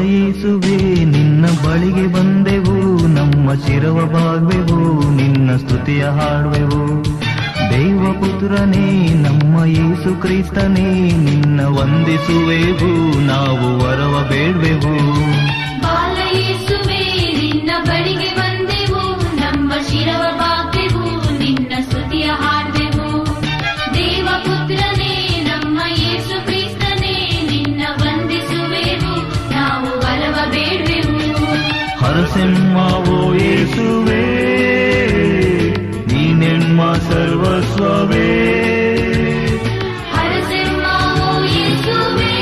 ಯೇಸುವೆ ನಿನ್ನ ಬಳಿಗೆ ಬಂದೆವು, ನಮ್ಮ ಶಿರವ ಬಾಗ್ವೆವು ನಿನ್ನ ಸ್ತುತಿಯ ಹಾಡುವೆವು. ದೈವ ಪುತ್ರನೇ ನಮ್ಮ ಯೇಸು ಕ್ರಿಸ್ತನೇ, ನಿನ್ನ ವಂದಿಸುವೆವು, ನಾವು ವರವ ಬೇಡ್ವೆವು. ಹರಸಿಂಹವೋ ಯೇಸುವೇ ನೀನೆಮ್ಮ ಸರ್ವಸ್ವವೇ ಹರಸಿಂಹವೋ ಯೇಸುವೆ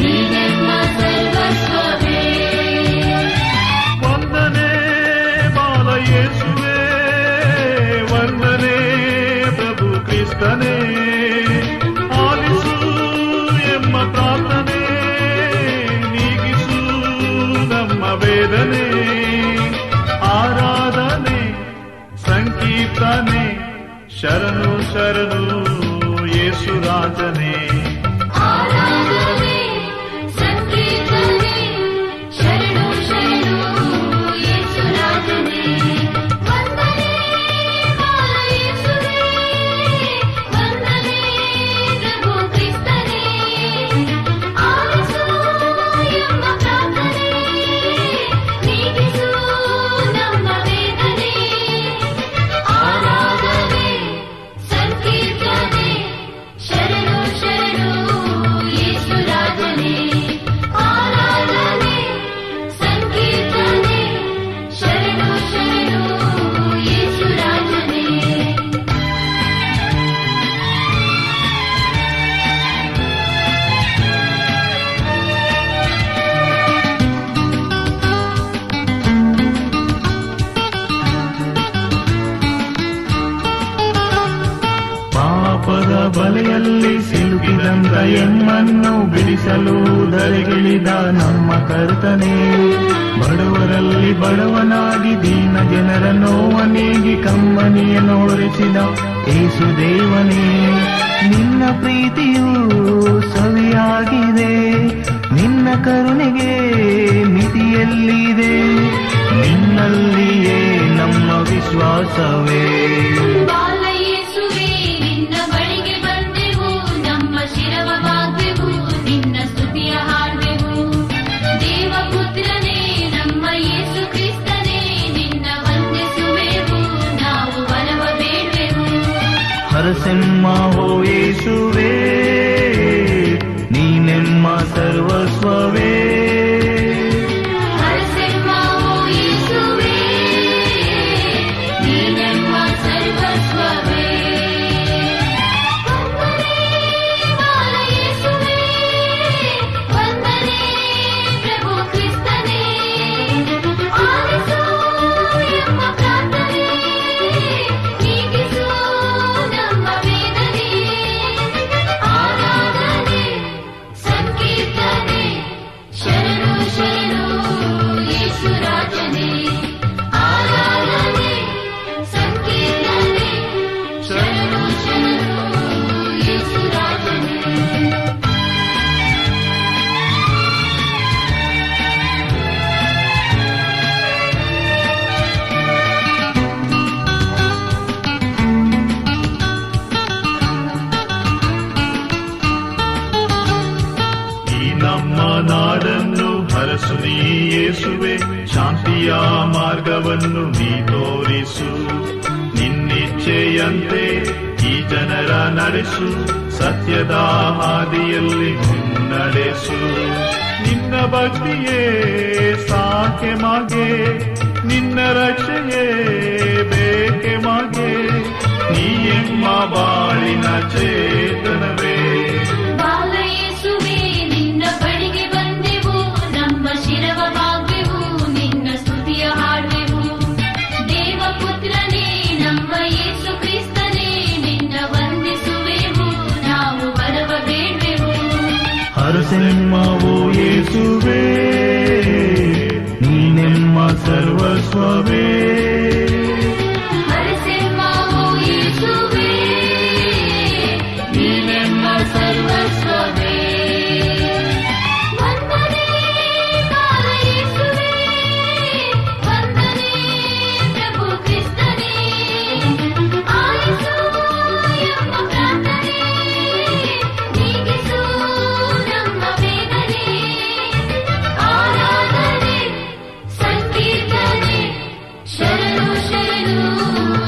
ನೀನೆಮ್ಮ సంకీర్తనే శరణు శరణు యేసురాజనే. ಬಲೆಯಲ್ಲಿ ಸಿಲುಕಿದಂತ ಎಮ್ಮನ್ನು ಬಿಡಿಸಲು ಧರೆಗಿಳಿದ ನಮ್ಮ ಕರ್ತನೆ. ಬಡವರಲ್ಲಿ ಬಡವನಾಗಿ ದೀನ ಜನರ ನೋವನೇಗಿ ಕಮ್ಮನಿಯ ನೋರಿಸಿದ ಏಸು ನಿನ್ನ ಪ್ರೀತಿಯು ಸವಿಯಾಗಿದೆ, ನಿನ್ನ ಕರುಣೆಗೆ ಮಿತಿಯಲ್ಲಿದೆ. ನಿನ್ನಲ್ಲಿಯೇ ನಮ್ಮ ವಿಶ್ವಾಸವೇ. ಹರಸಿಂಹವೋ ಯೇಸುವೇ ನೀನೆಮ್ಮ ನಮ್ಮ ನಾಡನ್ನು ಹರಸು ನೀ ಯೇಸುವೆ ಶಾಂತಿಯ ಮಾರ್ಗವನ್ನು ನೀ ತೋರಿಸು. ನಿನ್ನಿಚ್ಛೆಯಂತೆ ಈ ಜನರ ನಡೆಸು. ಸತ್ಯದ ಹಾದಿಯಲ್ಲಿ ನಡೆಸು ನಿನ್ನ ಭಕ್ತಿಯೇ ಸಾಕೆ ಮಾಗೆ ನಿನ್ನ ರಕ್ಷೆಯೇ ಬೇಕೆ ಮಾಗೆ ನೀ ಎಂಬ ಬಾಳಿನ ಯೇಸುವೇ ನೀನೆಮ್ಮ ಸರ್ವಸ್ವವೇ. Aleluia.